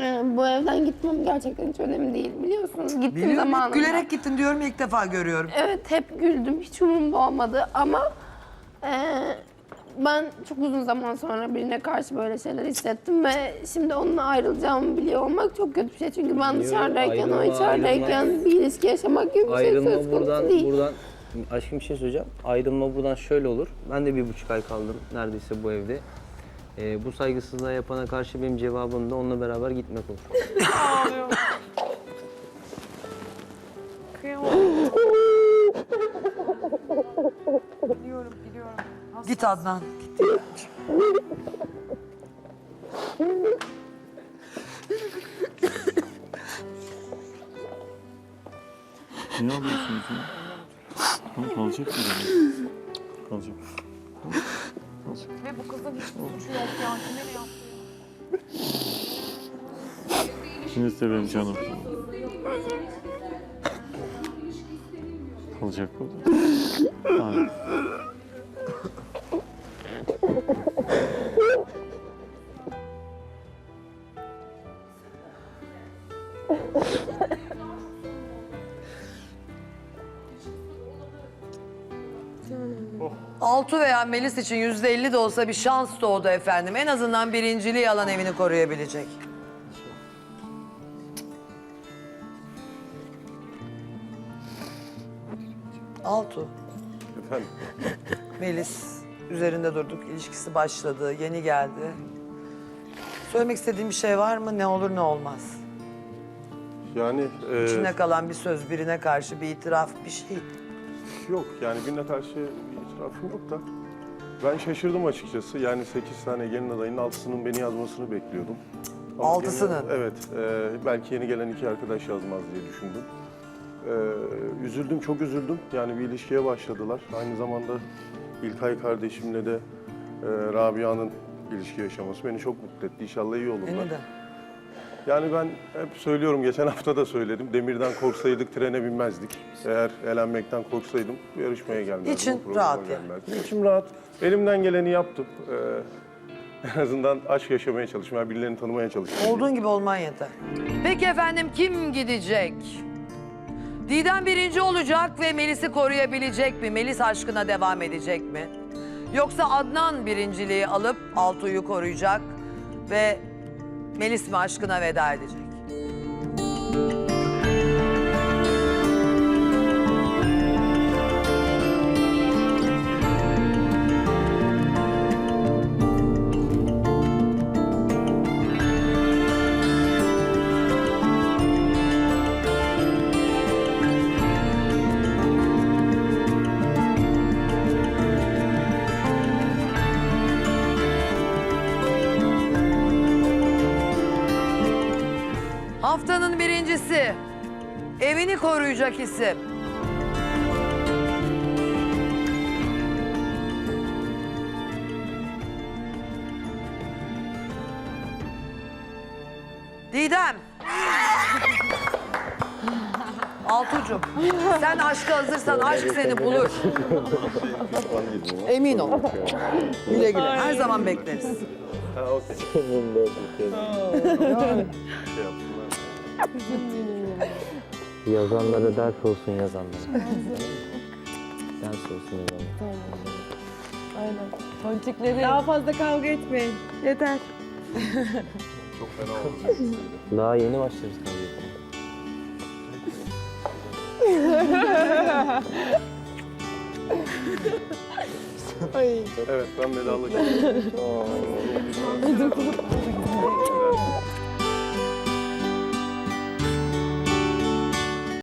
Ee, bu evden gitmem gerçekten hiç önemli değil biliyorsunuz. Gittiğim Biliyorum, zaman hep gülerek gittin diyorum ilk defa görüyorum. Evet hep güldüm. Hiç umurumda olmadı ama eee, ben çok uzun zaman sonra birine karşı böyle şeyler hissettim ve şimdi onunla ayrılacağımı biliyor olmak çok kötü bir şey. Çünkü ben Niye? dışarıdayken, o Ayrılma, içerideyken bir ilişki yaşamak gibi bir şey Ayrılma söz konusu buradan, değil. buradan aşkım bir şey söyleyeceğim. Ayrılma buradan şöyle olur. Ben de bir buçuk ay kaldım neredeyse bu evde. Ee, bu saygısızlığa yapana karşı benim cevabım da onunla beraber gitmek olur. Biliyorum, biliyorum. Git Adnan. Ne alıyorsunuz ya? Tamam kalacak mı? Kalacak. Ve bu kızın hiçbir suçu yok ya. Kime ne yaptı de benim canım. Kalacak burada. Hayır. Altu veya Melis için yüzde elli de olsa bir şans doğdu efendim. En azından birinciliği alan evini koruyabilecek. Altu. Efendim? Melis üzerinde durduk. İlişkisi başladı. Yeni geldi. Söylemek istediğin bir şey var mı? Ne olur ne olmaz. Yani e, İçinde kalan bir söz, birine karşı bir itiraf, bir şey. Yok yani birine karşı bir itirafım yok da ben şaşırdım açıkçası. Yani 8 tane gelin adayının altısının beni yazmasını bekliyordum. Ama Altısının? evet. e, belki yeni gelen iki arkadaş yazmaz diye düşündüm. E, üzüldüm, çok üzüldüm. Yani bir ilişkiye başladılar. Aynı zamanda İlkay kardeşimle de e, Rabia'nın ilişki yaşaması beni çok mutlu etti. İnşallah iyi olurlar. Beni de. Yani ben hep söylüyorum, geçen hafta da söyledim. Demirden korksaydık trene binmezdik. Eğer elenmekten korksaydım bu yarışmaya gelmezdim. İçin bu rahat yani. gelmezdim. İçim rahat. Elimden geleni yaptım. Ee, en azından aşk yaşamaya çalıştım. Yani birilerini tanımaya çalıştım. Olduğun gibi olman yeter. Peki efendim kim gidecek? Didem birinci olacak ve Melis'i koruyabilecek mi? Melis aşkına devam edecek mi? Yoksa Adnan birinciliği alıp Altuğ'u koruyacak ve Melis mi aşkına veda edecek? Haftanın birincisi, evini koruyacak isim. Didem. Altucuğum, sen aşka hazırsan aşk seni bulur. Emin ol. Güle güle. Her zaman bekleriz. Ha, okey. Yazanlara ders olsun yazanlara. ders olsun yazanlara. Daha fazla kavga etmeyin. Yeter. Çok fena oldu. Daha yeni başlarız tabii. Ay Evet ben vedalaşıyorum.